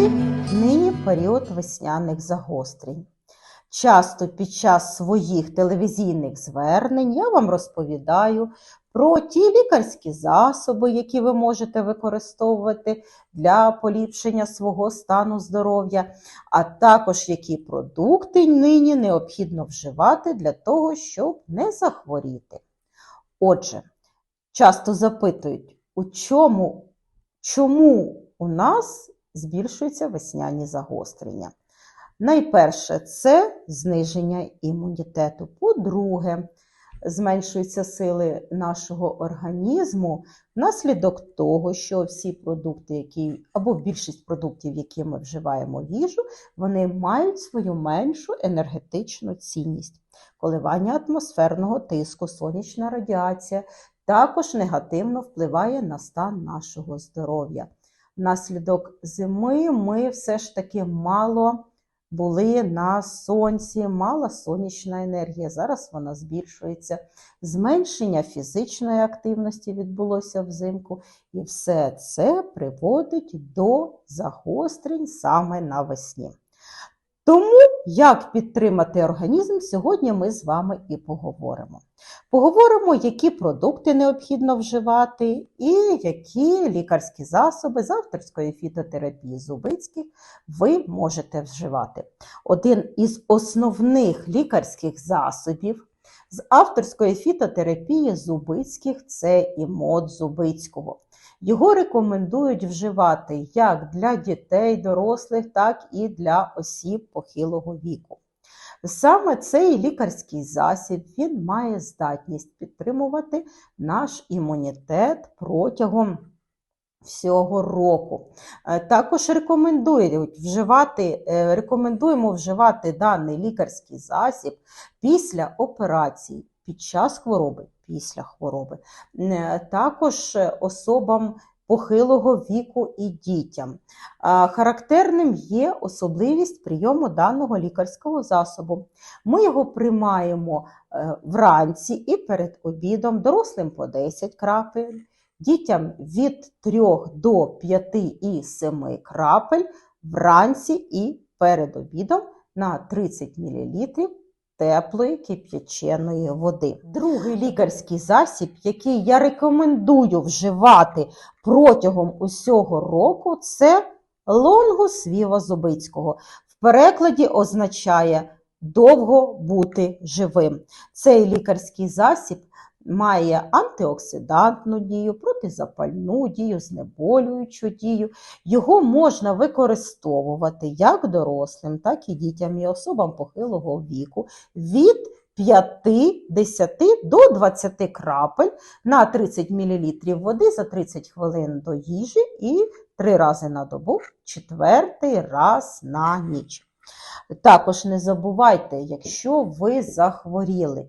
Друзі, нині період весняних загострень. Часто під час своїх телевізійних звернень я вам розповідаю про ті лікарські засоби, які ви можете використовувати для поліпшення свого стану здоров'я, а також які продукти нині необхідно вживати для того, щоб не захворіти. Отже, часто запитують, у чому, чому у нас збільшуються весняні загострення? Найперше, це зниження імунітету. По-друге, зменшуються сили нашого організму внаслідок того, що всі продукти, які або більшість продуктів, які ми вживаємо в їжу, вони мають свою меншу енергетичну цінність. Коливання атмосферного тиску, сонячна радіація також негативно впливає на стан нашого здоров'я. Внаслідок зими ми все ж таки мало були на сонці, мала сонячна енергія. Зараз вона збільшується. Зменшення фізичної активності відбулося взимку, і все це приводить до загострень саме навесні. Тому, як підтримати організм, сьогодні ми з вами і поговоримо. Поговоримо, які продукти необхідно вживати, і які лікарські засоби з авторської фітотерапії Зубицьких ви можете вживати. Один із основних лікарських засобів з авторської фітотерапії Зубицьких це імод Зубицького. Його рекомендують вживати як для дітей, дорослих, так і для осіб похилого віку. Саме цей лікарський засіб він має здатність підтримувати наш імунітет протягом всього року. Е, також рекомендують вживати, е, рекомендуємо вживати даний лікарський засіб після операції, під час хвороби, після хвороби. Е, також особам похилого віку і дітям. Характерним є особливість прийому даного лікарського засобу. Ми його приймаємо вранці і перед обідом, дорослим по 10 крапель, дітям від 3 до 5 і 7 крапель вранці і перед обідом на 30 мл теплої кип'яченої води. Другий лікарський засіб, який я рекомендую вживати протягом усього року, це лонгус Віва Зубицького. В перекладі означає довго бути живим. Цей лікарський засіб має антиоксидантну дію, протизапальну дію, знеболюючу дію. Його можна використовувати як дорослим, так і дітям і особам похилого віку від 5-10 до 20 крапель на 30 мл води за 30 хвилин до їжі і 3 рази на добу, четвертий раз на ніч. Також не забувайте, якщо ви захворіли,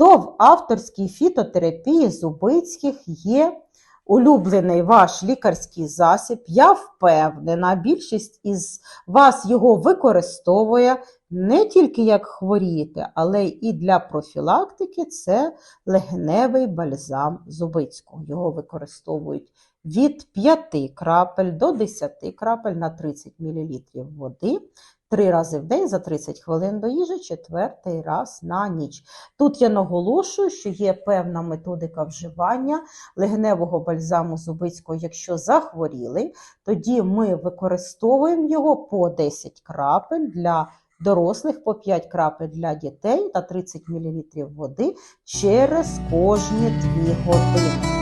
то в авторській фітотерапії Зубицьких є улюблений ваш лікарський засіб. Я впевнена, більшість із вас його використовує не тільки як хворієте, але і для профілактики це легеневий бальзам Зубицького. Його використовують від 5 крапель до 10 крапель на 30 мл води Три рази в день за 30 хвилин до їжі, четвертий раз на ніч. Тут я наголошую, що є певна методика вживання легеневого бальзаму зубицького, якщо захворіли, тоді ми використовуємо його по 10 крапель для дорослих, по 5 крапель для дітей та 30 мл води через кожні 2 години.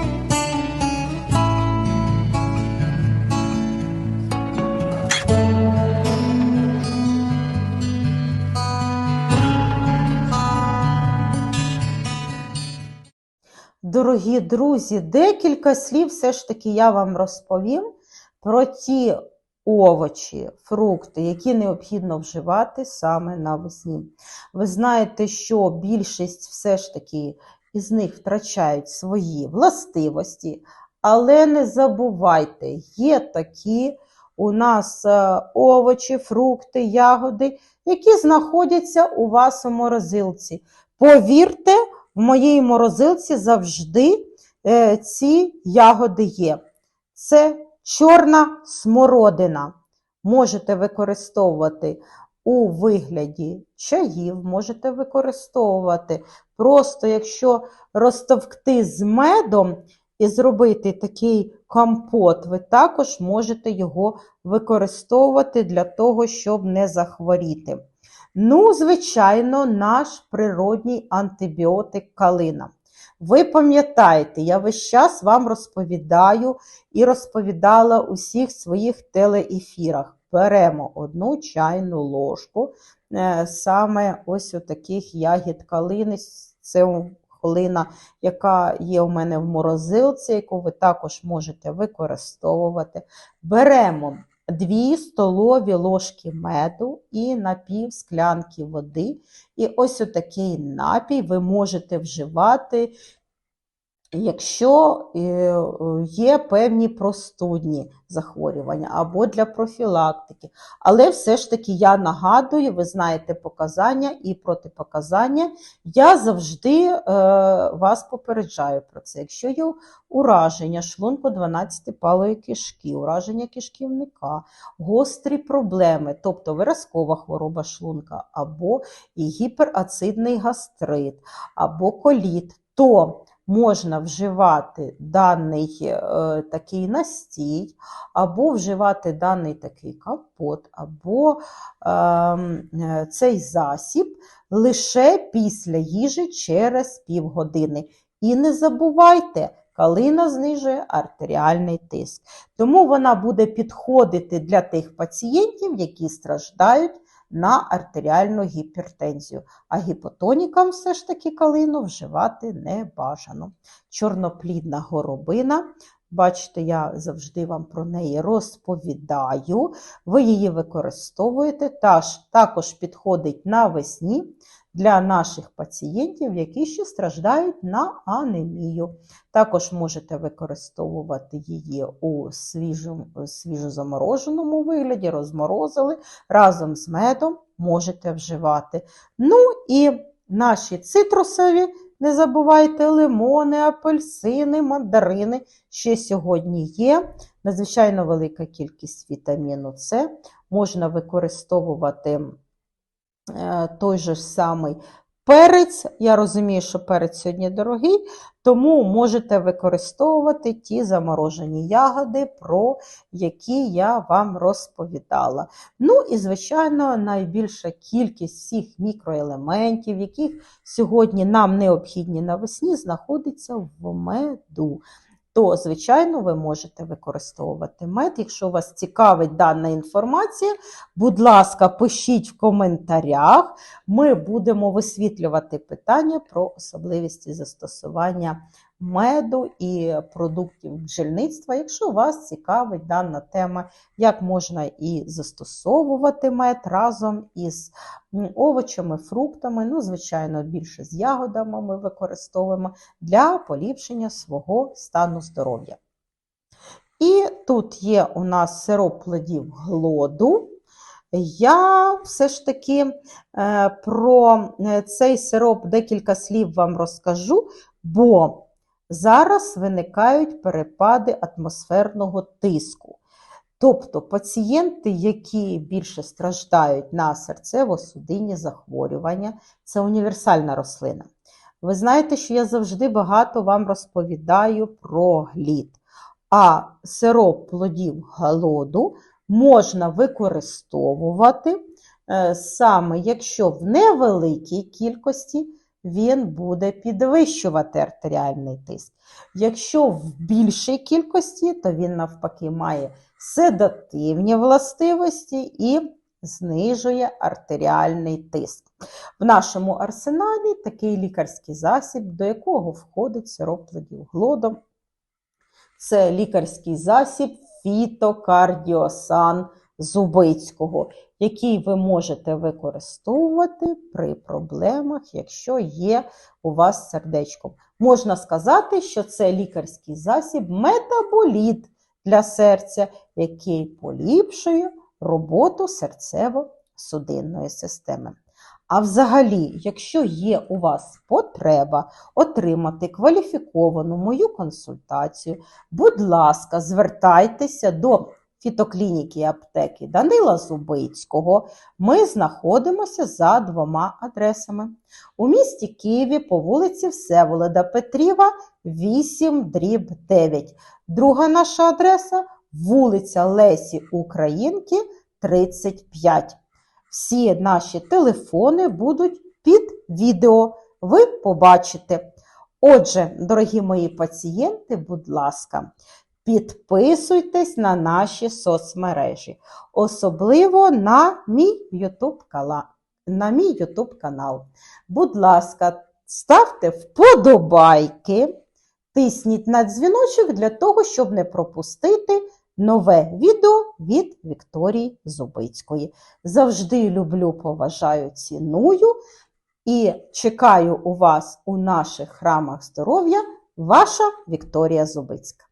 Дорогі друзі, декілька слів все ж таки я вам розповім про ті овочі, фрукти, які необхідно вживати саме навесні. Ви знаєте, що більшість все ж таки із них втрачають свої властивості, але не забувайте, є такі у нас е, овочі, фрукти, ягоди, які знаходяться у вас у морозилці. Повірте, в моїй морозилці завжди е, ці ягоди є. Це чорна смородина. можете використовувати у вигляді чаїв, можете використовувати просто, якщо розтовкти з медом і зробити такий компот, ви також можете його використовувати для того, щоб не захворіти. Ну, звичайно, наш природній антибіотик калина. Ви пам'ятаєте, я весь час вам розповідаю і розповідала у всіх своїх телеефірах. Беремо одну чайну ложку, е, саме ось у таких ягід калини. Це калина, яка є у мене в морозилці, яку ви також можете використовувати. Беремо 2 столові ложки меду і напів склянки води. І ось отакий напій ви можете вживати, якщо е, є певні простудні захворювання або для профілактики. Але все ж таки я нагадую, ви знаєте показання і протипоказання. Я завжди е, вас попереджаю про це. Якщо є ураження шлунку 12 палої кишки, ураження кишківника, гострі проблеми, тобто виразкова хвороба шлунка, або і гіперацидний гастрит, або коліт, то можна вживати даний е, такий настій, або вживати даний такий капот, або ем, е, цей засіб лише після їжі через півгодини. І не забувайте, калина знижує артеріальний тиск. Тому вона буде підходити для тих пацієнтів, які страждають на артеріальну гіпертензію. А гіпотонікам все ж таки калину вживати не бажано. Чорноплідна горобина. Бачите, я завжди вам про неї розповідаю. Ви її використовуєте, та також підходить навесні для наших пацієнтів, які ще страждають на анемію. Також можете використовувати її у свіжозамороженому вигляді, розморозили, разом з медом можете вживати. Ну і наші цитрусові, не забувайте, лимони, апельсини, мандарини ще сьогодні є. Надзвичайно велика кількість вітаміну С. Можна використовувати той же самий перець. Я розумію, що перець сьогодні дорогий, тому можете використовувати ті заморожені ягоди, про які я вам розповідала. Ну і, звичайно, найбільша кількість всіх мікроелементів, яких сьогодні нам необхідні навесні, знаходиться в меду то, звичайно, ви можете використовувати мед. Якщо вас цікавить дана інформація, будь ласка, пишіть в коментарях. Ми будемо висвітлювати питання про особливості застосування меду і продуктів бджільництва. Якщо вас цікавить дана тема, як можна і застосовувати мед разом із овочами, фруктами, ну, звичайно, більше з ягодами ми використовуємо для поліпшення свого стану здоров'я. І тут є у нас сироп плодів глоду. Я все ж таки е, про е, цей сироп декілька слів вам розкажу, бо Зараз виникають перепади атмосферного тиску. Тобто пацієнти, які більше страждають на серцево-судинні захворювання, це універсальна рослина. Ви знаєте, що я завжди багато вам розповідаю про глід. А сироп плодів голоду можна використовувати е, саме якщо в невеликій кількості він буде підвищувати артеріальний тиск. Якщо в більшій кількості, то він навпаки має седативні властивості і знижує артеріальний тиск. В нашому арсеналі такий лікарський засіб, до якого входить сироп плодів глодом. Це лікарський засіб фітокардіосан Зубицького, який ви можете використовувати при проблемах, якщо є у вас сердечком. Можна сказати, що це лікарський засіб метаболіт для серця, який поліпшує роботу серцево-судинної системи. А взагалі, якщо є у вас потреба отримати кваліфіковану мою консультацію, будь ласка, звертайтеся до фітоклініки аптеки Данила Зубицького ми знаходимося за двома адресами. У місті Києві по вулиці Всеволода Петріва, 8 дріб 9. Друга наша адреса вулиця Лесі Українки, 35. Всі наші телефони будуть під відео. Ви побачите. Отже, дорогі мої пацієнти, будь ласка, підписуйтесь на наші соцмережі, особливо на мій YouTube канал. На мій YouTube канал. Будь ласка, ставте вподобайки, тисніть на дзвіночок для того, щоб не пропустити нове відео від Вікторії Зубицької. Завжди люблю, поважаю, ціную і чекаю у вас у наших храмах здоров'я. Ваша Вікторія Зубицька.